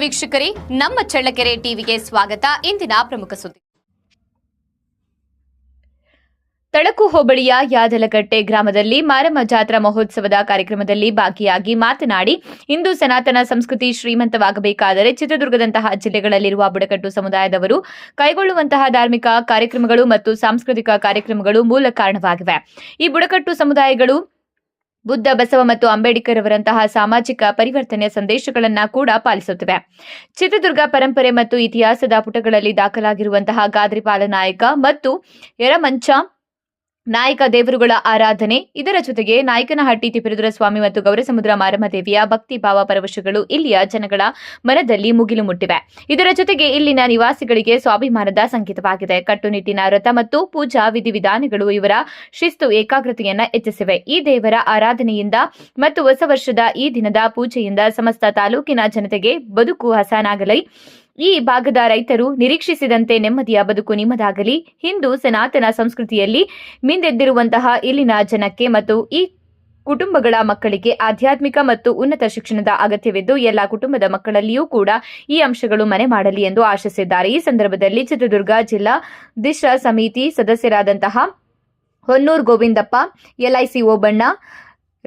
ವೀಕ್ಷಕರೇ, ನಮ್ಮ ಚಳ್ಳಕೆರೆ ಟಿವಿಗೆ ಸ್ವಾಗತ. ಇಂದಿನ ಪ್ರಮುಖ ಸುದ್ದಿ. ತಳಕು ಹೋಬಳಿಯ ಯಾದಲಗಟ್ಟೆ ಗ್ರಾಮದಲ್ಲಿ ಮಾರಮ್ಮ ಜಾತ್ರಾ ಮಹೋತ್ಸವದ ಕಾರ್ಯಕ್ರಮದಲ್ಲಿ ಭಾಗಿಯಾಗಿ ಮಾತನಾಡಿ, ಹಿಂದೂ ಸನಾತನ ಸಂಸ್ಕೃತಿ ಶ್ರೀಮಂತವಾಗಬೇಕಾದರೆ ಚಿತ್ರದುರ್ಗದಂತಹ ಜಿಲ್ಲೆಗಳಲ್ಲಿರುವ ಬುಡಕಟ್ಟು ಸಮುದಾಯದವರು ಕೈಗೊಳ್ಳುವಂತಹ ಧಾರ್ಮಿಕ ಕಾರ್ಯಕ್ರಮಗಳು ಮತ್ತು ಸಾಂಸ್ಕೃತಿಕ ಕಾರ್ಯಕ್ರಮಗಳು ಮೂಲ ಕಾರಣವಾಗಿವೆ. ಈ ಬುಡಕಟ್ಟು ಸಮುದಾಯಗಳು ಬುದ್ಧ, ಬಸವ ಮತ್ತು ಅಂಬೇಡ್ಕರ್ ಅವರಂತಹ ಸಾಮಾಜಿಕ ಪರಿವರ್ತನೆಯ ಸಂದೇಶಗಳನ್ನ ಕೂಡ ಪಾಲಿಸುತ್ತಿವೆ. ಚಿತ್ರದುರ್ಗ ಪರಂಪರೆ ಮತ್ತು ಇತಿಹಾಸದ ಪುಟಗಳಲ್ಲಿ ದಾಖಲಾಗಿರುವಂತಹ ಗಾದ್ರಿಪಾಲ ನಾಯಕ ಮತ್ತು ಯರಮಂಚ ನಾಯಕ ದೇವರುಗಳ ಆರಾಧನೆ. ಇದರ ಜೊತೆಗೆ ನಾಯಕನಹಟ್ಟಿ ತಿಪ್ಪಿರುದ್ರ ಸ್ವಾಮಿ ಮತ್ತು ಗೌರಸಮುದ್ರ ಮಾರಮ್ಮ ದೇವಿಯ ಭಕ್ತಿ ಭಾವ ಪರವಶಗಳು ಇಲ್ಲಿಯ ಜನಗಳ ಮನದಲ್ಲಿ ಮುಗಿಲು ಮುಟ್ಟಿವೆ. ಇದರ ಜೊತೆಗೆ ಇಲ್ಲಿನ ನಿವಾಸಿಗಳಿಗೆ ಸ್ವಾಭಿಮಾನದ ಸಂಕೇತವಾಗಿದೆ. ಕಟ್ಟುನಿಟ್ಟಿನ ವ್ರತ ಮತ್ತು ಪೂಜಾ ವಿಧಿವಿಧಾನಗಳು ಇವರ ಶಿಸ್ತು ಏಕಾಗ್ರತೆಯನ್ನ ಹೆಚ್ಚಿಸಿವೆ. ಈ ದೇವರ ಆರಾಧನೆಯಿಂದ ಮತ್ತು ಹೊಸ ವರ್ಷದ ಈ ದಿನದ ಪೂಜೆಯಿಂದ ಸಮಸ್ತ ತಾಲೂಕಿನ ಜನತೆಗೆ ಬದುಕು ಹಸನಾಗಲಿ ಈ ಭಾಗದ ರೈತರು ನಿರೀಕ್ಷಿಸಿದಂತೆ ನೆಮ್ಮದಿಯ ಬದುಕು ನಿಮ್ಮದಾಗಲಿ. ಹಿಂದೂ ಸನಾತನ ಸಂಸ್ಕೃತಿಯಲ್ಲಿ ಮಿಂದೆದ್ದಿರುವಂತಹ ಇಲ್ಲಿನ ಜನಕ್ಕೆ ಮತ್ತು ಈ ಕುಟುಂಬಗಳ ಮಕ್ಕಳಿಗೆ ಆಧ್ಯಾತ್ಮಿಕ ಮತ್ತು ಉನ್ನತ ಶಿಕ್ಷಣದ ಅಗತ್ಯವಿದ್ದು, ಎಲ್ಲ ಕುಟುಂಬದ ಮಕ್ಕಳಲ್ಲಿಯೂ ಕೂಡ ಈ ಅಂಶಗಳು ಮನೆ ಮಾಡಲಿ ಎಂದು ಆಶಿಸಿದ್ದಾರೆ. ಈ ಸಂದರ್ಭದಲ್ಲಿ ಚಿತ್ರದುರ್ಗ ಜಿಲ್ಲಾ ದಿಶಾ ಸಮಿತಿ ಸದಸ್ಯರಾದಂತಹ ಹೊನ್ನೂರ್ ಗೋವಿಂದಪ್ಪ ಎಲ್ಐಸಿ ಓಬಣ್ಣ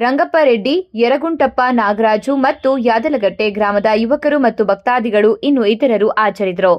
ರಂಗಪ್ಪ ರೆಡ್ಡಿ ಯರಗುಂಟಪ್ಪ ನಾಗರಾಜು ಮತ್ತು ಯಾದಲಗಟ್ಟೆ ಗ್ರಾಮದ ಯುವಕರು ಮತ್ತು ಭಕ್ತಾದಿಗಳು ಇನ್ನು ಇತರರು ಹಾಜರಿದ್ದರು